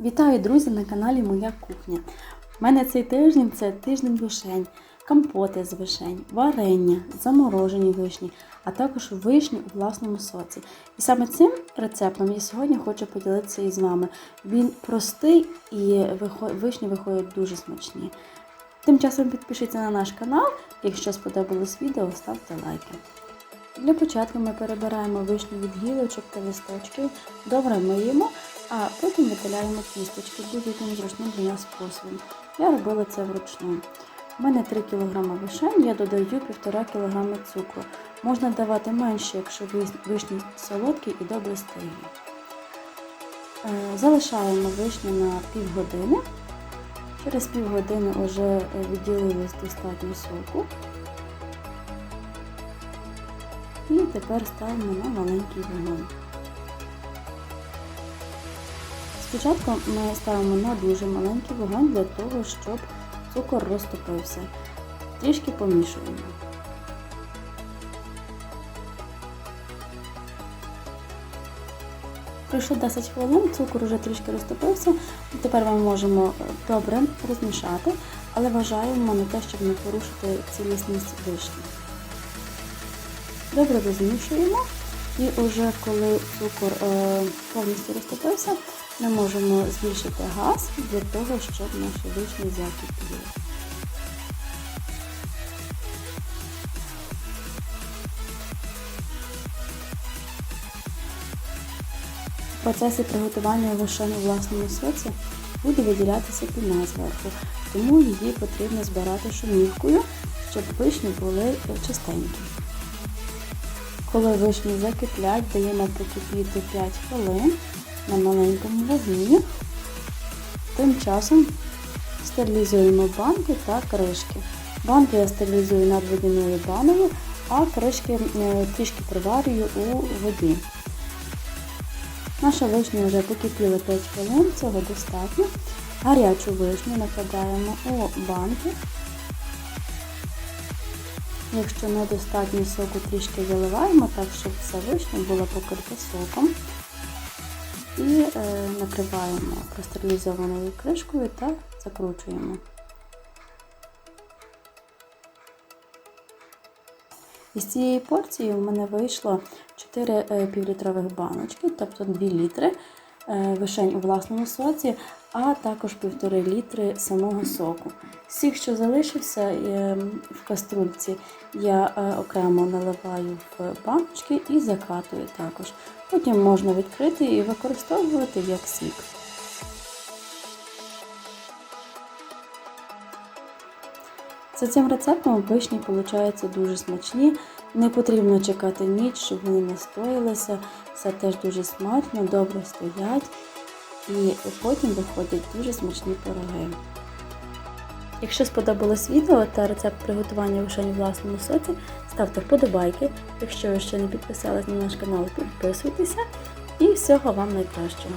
Вітаю, друзі, на каналі Моя кухня. У мене цей тиждень це тиждень вишень, компоти з вишень, варення, заморожені вишні, а також вишні у власному соці. І саме цим рецептом я сьогодні хочу поділитися із вами. Він простий і вишні виходять дуже смачні. Тим часом підпишіться на наш канал. Якщо сподобалось відео, ставте лайки. Для початку ми перебираємо вишню від гілочок та листочків, добре миємо, а потім видаляємо кісточки будь-яким зручним для нас способом. Я робила це вручну. У мене 3 кг вишень, я додаю 1,5 кг цукру. Можна давати менше, якщо вишні солодкі і добре стиглі. Е, Залишаємо вишню на півгодини. Через півгодини вже відділилось достатньо соку. І тепер ставимо на маленький вогонь. Спочатку ми ставимо на дуже маленький вогонь для того, щоб цукор розтопився. Трішки помішуємо. Пройшло 10 хвилин, цукор вже трішки розтопився. Тепер ми можемо е, добре розмішати, але вважаємо на те, щоб не порушити цілісність вишні. Добре розмішуємо. І вже коли цукор е, повністю розтопився, ми можемо збільшити газ для того, щоб наші вишні закипіли. В процесі приготування вишень у власному соці буде виділятися піна зверху, тому її потрібно збирати шумівкою, щоб вишні були чистенькі. Коли вишні закиплять, даємо покипіти 5 хвилин на маленькому вогні. Тим часом стерилізуємо банки та кришки. Банки я стерилізую над водяною баною, а кришки е, трішки приварюю у воді. Наша вишня вже покипіла 5 хвилин, цього достатньо. Гарячу вишню накладаємо у банки. Якщо недостатньо соку, трішки заливаємо так, щоб вся вишня була покрита соком. І е, накриваємо простерилізованою кришкою та закручуємо. Із цієї порції в мене вийшло 4 е, півлітрових баночки, тобто 2 літри вишень у власному соці, а також 1,5 літри самого соку. Сік, що залишився е, в каструльці, я е, окремо наливаю в баночки і закатую також. Потім можна відкрити і використовувати як сік. За цим рецептом вишні получаються дуже смачні. Не потрібно чекати ніч, щоб вони настоялися. Все теж дуже смачно, добре стоять. І потім виходять дуже смачні пироги. Якщо сподобалось відео та рецепт приготування вишень у власному соці, ставте вподобайки. Якщо ви ще не підписались на наш канал, підписуйтеся. І всього вам найкращого!